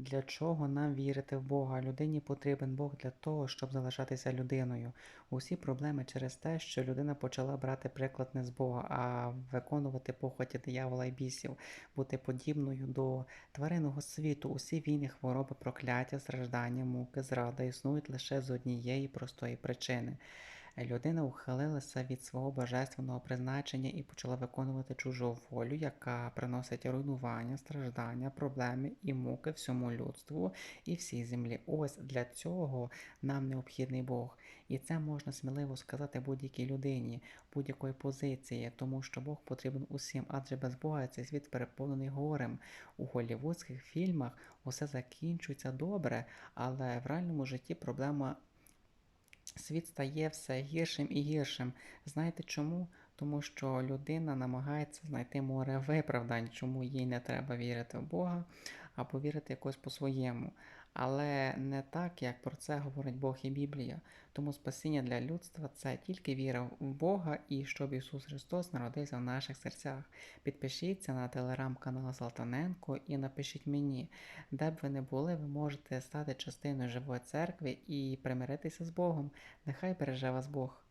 Для чого нам вірити в Бога? Людині потрібен Бог для того, щоб залишатися людиною. Усі проблеми через те, що людина почала брати приклад не з Бога, а виконувати похоті диявола і бісів, бути подібною до тваринного світу. Усі війни, хвороби, прокляття, страждання, муки, зрада існують лише з однієї простої причини. Людина ухилилася від свого божественного призначення і почала виконувати чужу волю, яка приносить руйнування, страждання, проблеми і муки всьому людству і всій землі. Ось для цього нам необхідний Бог. І це можна сміливо сказати будь-якій людині, будь-якої позиції, тому що Бог потрібен усім, адже без Бога цей світ переповнений горем. У голівудських фільмах усе закінчується добре, але в реальному житті проблема світ стає все гіршим і гіршим. Знаєте чому? Тому що людина намагається знайти море виправдань, чому їй не треба вірити в Бога, а повірити якось по-своєму. Але не так, як про це говорить Бог і Біблія. Тому спасіння для людства це тільки віра в Бога і щоб Ісус Христос народився в наших серцях. Підпишіться на телеграм-канал Салтаненко і напишіть мені, де б ви не були, ви можете стати частиною живої церкви і примиритися з Богом. Нехай береже вас Бог.